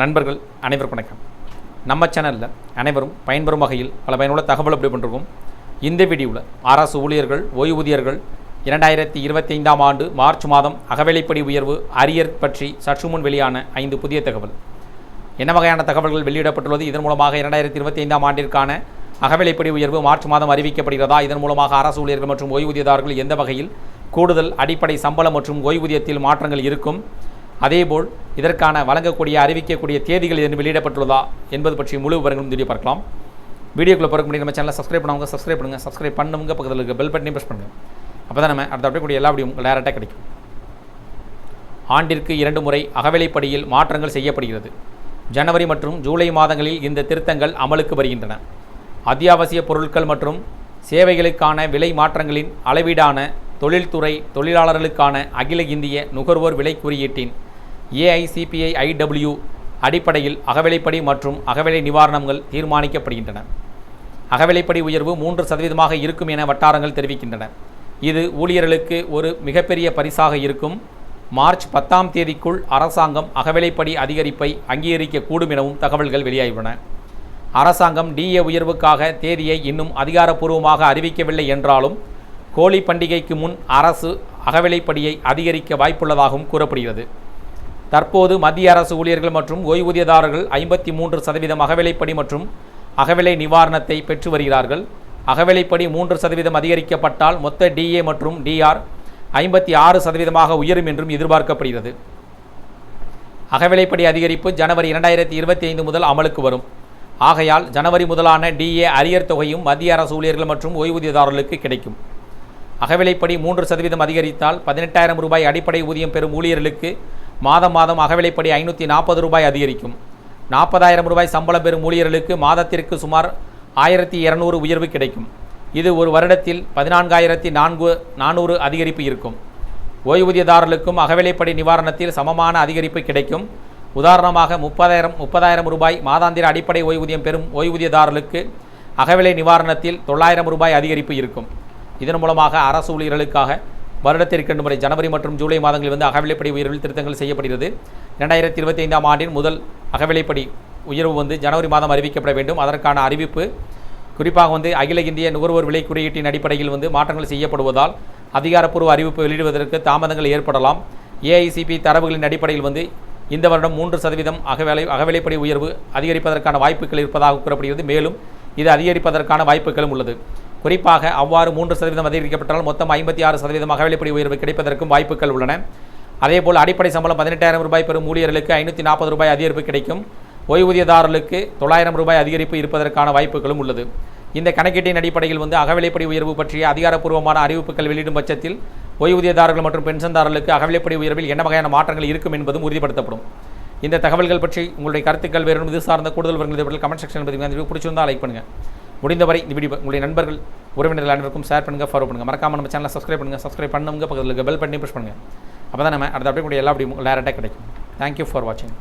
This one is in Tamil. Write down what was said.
நண்பர்கள் அனைவருக்கும் வணக்கம். நம்ம சேனலில் அனைவரும் பயன்பெறும் வகையில் பல பயனுள்ள தகவல் அப்படி பண்ணிருக்கோம். இந்த வீடியோவில் அரசு ஊழியர்கள் ஓய்வூதியர்கள் இரண்டாயிரத்தி இருபத்தி ஐந்தாம் ஆண்டு மார்ச் மாதம் அகவிலைப்படி உயர்வு அரியர் பற்றி சற்று முன் வெளியான ஐந்து புதிய தகவல். என்ன வகையான தகவல்கள் வெளியிடப்பட்டுள்ளது? இதன் மூலமாக இரண்டாயிரத்தி இருபத்தி ஐந்தாம் ஆண்டிற்கான அகவிலைப்படி உயர்வு மார்ச் மாதம் அறிவிக்கப்படுகிறதா? இதன் மூலமாக அரசு ஊழியர்கள் மற்றும் ஓய்வூதியதாரர்கள் எந்த வகையில் கூடுதல் அடிப்படை சம்பளம் மற்றும் ஓய்வூதியத்தில் மாற்றங்கள் இருக்கும்? அதேபோல் இதற்கான வழங்கக்கூடிய அறிவிக்கக்கூடிய தேதிகள் இதன் வெளியிடப்பட்டுள்ளதா என்பது பற்றி முழு விவரங்களும் வீடியோ பார்க்கலாம். வீடியோக்குள்ளே பிறக்க முடியும் நம்ம சேனலை சப்ஸ்கிரைப் பண்ணவங்க சப்ஸ்கிரைப் பண்ணுங்கள் சப்ஸ்கிரைப் பண்ணுங்க பக்கத்தில் இருக்க பெல் பட்டனையும் ப்ரெஸ் பண்ணுங்கள் அப்போ தான் நம்ம அடுத்த அப்படியே கூடிய எல்லா வீடியும் டேரெக்டாக கிடைக்கும். ஆண்டிற்கு இரண்டு முறை அகவிலைப்படியில் மாற்றங்கள் செய்யப்படுகிறது. ஜனவரி மற்றும் ஜூலை மாதங்களில் இந்த திருத்தங்கள் அமலுக்கு வருகின்றன. அத்தியாவசிய பொருட்கள் மற்றும் சேவைகளுக்கான விலை மாற்றங்களின் அளவீடான தொழில்துறை தொழிலாளர்களுக்கான அகில இந்திய நுகர்வோர் விலை குறியீட்டின் ஏஐசிபிஐ ஐடபிள்யூ அடிப்படையில் அகவிலைப்படி மற்றும் அகவிலை நிவாரணங்கள் தீர்மானிக்கப்படுகின்றன. அகவிலைப்படி உயர்வு மூன்று சதவீதமாக இருக்கும் என வட்டாரங்கள் தெரிவிக்கின்றன. இது ஊழியர்களுக்கு ஒரு மிகப்பெரிய பரிசாக இருக்கும். மார்ச் பத்தாம் தேதிக்குள் அரசாங்கம் அகவிலைப்படி அதிகரிப்பை அங்கீகரிக்கக்கூடும் எனவும் தகவல்கள் வெளியாகியுள்ளன. அரசாங்கம் டிஏ உயர்வுக்காக தேதியை இன்னும் அதிகாரப்பூர்வமாக அறிவிக்கவில்லை என்றாலும் கோழி பண்டிகைக்கு முன் அரசு அகவிலைப்படியை அதிகரிக்க வாய்ப்புள்ளதாகவும் கூறப்படுகிறது. தற்போது மத்திய அரசு ஊழியர்கள் மற்றும் ஓய்வூதியதாரர்கள் ஐம்பத்தி மூன்று சதவீதம் அகவிலைப்படி மற்றும் அகவிலை நிவாரணத்தை பெற்று வருகிறார்கள். அகவிலைப்படி மூன்று சதவீதம் அதிகரிக்கப்பட்டால் மொத்த டிஏ மற்றும் டிஆர் ஐம்பத்தி ஆறு சதவீதமாக உயரும் என்றும் எதிர்பார்க்கப்படுகிறது. அகவிலைப்படி அதிகரிப்பு ஜனவரி இரண்டாயிரத்தி இருபத்தி ஐந்து முதல் அமலுக்கு வரும். ஆகையால் ஜனவரி முதலான டிஏ அரியர் தொகையும் மத்திய அரசு ஊழியர்கள் மற்றும் ஓய்வூதியதாரர்களுக்கு கிடைக்கும். அகவிலைப்படி மூன்று சதவீதம் அதிகரித்தால் பதினெட்டாயிரம் ரூபாய் அடிப்படை ஊதியம் பெறும் ஊழியர்களுக்கு மாதம் மாதம் அகவிலைப்படி ஐநூற்றி நாற்பது ரூபாய் அதிகரிக்கும். நாற்பதாயிரம் ரூபாய் சம்பளம் பெறும் ஊழியர்களுக்கு மாதத்திற்கு சுமார் ஆயிரத்தி இரநூறு உயர்வு கிடைக்கும். இது ஒரு வருடத்தில் பதினான்காயிரத்தி நான்கு நானூறு அதிகரிப்பு இருக்கும். ஓய்வூதியதாரர்களுக்கும் அகவிலைப்படி நிவாரணத்தில் சமமான அதிகரிப்பு கிடைக்கும். உதாரணமாக முப்பதாயிரம் முப்பதாயிரம் ரூபாய் மாதாந்திர அடிப்படை ஓய்வூதியம் பெறும் ஓய்வூதியதாரர்களுக்கு அகவிலை நிவாரணத்தில் தொள்ளாயிரம் ரூபாய் அதிகரிப்பு இருக்கும். இதன் மூலமாக அரசு ஊழியர்களுக்காக வருடத்திற்கு ரெண்டு முறை ஜனவரி மற்றும் ஜூலை மாதங்களில் வந்து அகவிலைப்படி உயர்வில் திருத்தங்கள் செய்யப்படுகிறது. ரெண்டாயிரத்தி இருபத்தி ஐந்தாம் ஆண்டின் முதல் அகவிலைப்படி உயர்வு வந்து ஜனவரி மாதம் அறிவிக்கப்பட வேண்டும். அதற்கான அறிவிப்பு குறிப்பாக வந்து அகில இந்திய நுகர்வோர் விலை குறியீட்டின் அடிப்படையில் வந்து மாற்றங்கள் செய்யப்படுவதால் அதிகாரப்பூர்வ அறிவிப்பு வெளியிடுவதற்கு தாமதங்கள் ஏற்படலாம். ஏஐசிபி தரவுகளின் அடிப்படையில் வந்து இந்த வருடம் மூன்று சதவீதம் அகவிலை அகவிலைப்படி உயர்வு அதிகரிப்பதற்கான வாய்ப்புகள் இருப்பதாக கூறப்படுகிறது. மேலும் இது அதிகரிப்பதற்கான வாய்ப்புகளும் உள்ளது. குறிப்பாக அவ்வாறு மூன்று சதவீதம் அதிகரிக்கப்பட்டால் மொத்தம் ஐம்பத்தி ஆறு சதவீதம் அகவிலைப்படி உயர்வு கிடைப்பதற்கும் வாய்ப்புகள் உள்ளன. அதேபோல் அடிப்படை சம்பளம் பதினெட்டாயிரம் ரூபாய் பெறும் ஊழியர்களுக்கு ஐநூற்றி நாற்பது ரூபாய் அதிகரிப்பு கிடைக்கும். ஓய்வூதியதாரர்களுக்கு தொள்ளாயிரம் ரூபாய் அதிகரிப்பு இருப்பதற்கான வாய்ப்புகளும் உள்ளது. இந்த கணக்கீட்டின் அடிப்படையில் வந்து அகவிலைப்படி உயர்வு பற்றிய அதிகாரப்பூர்வமான அறிவிப்புகள் வெளியிடும் பட்சத்தில் ஓய்வூதியதாரர்கள் மற்றும் பென்ஷன்தாரர்களுக்கு அகவிலைப்படி உயர்வில் என்ன வகையான மாற்றங்கள் இருக்கும் என்பதும் உறுதிப்படுத்தப்படும். இந்த தகவல்கள் பற்றி உங்களுடைய கருத்துக்கள் வேறு இது சார்ந்த கூடுதல் விவரங்கள் கமெண்ட் செக்ஷன் பதிவு பிடிச்சிருந்தால் லைக் பண்ணுங்கள் முடிந்தவரை இந்த வீடியோ உங்களுடைய நண்பர்கள் உறவினர்கள் அனைவருக்கும் ஷேர் பண்ணுங்கள் ஃபாலோ பண்ணுங்கள் மறக்காம நம்ம சேனலை சப்ஸ்கிரைப் பண்ணுங்கள் சப்ஸ்கிரைப் பண்ணுங்க பக்கத்தில் பெல் பண்ணி ப்ரெஸ் பண்ணுங்கள் அப்போ தான் நம்ம அடுத்த அப்படியே எல்லா வீடியோ டேரெக்டாக கிடைக்கும். தேங்க்யூ ஃபார் வாட்சிங்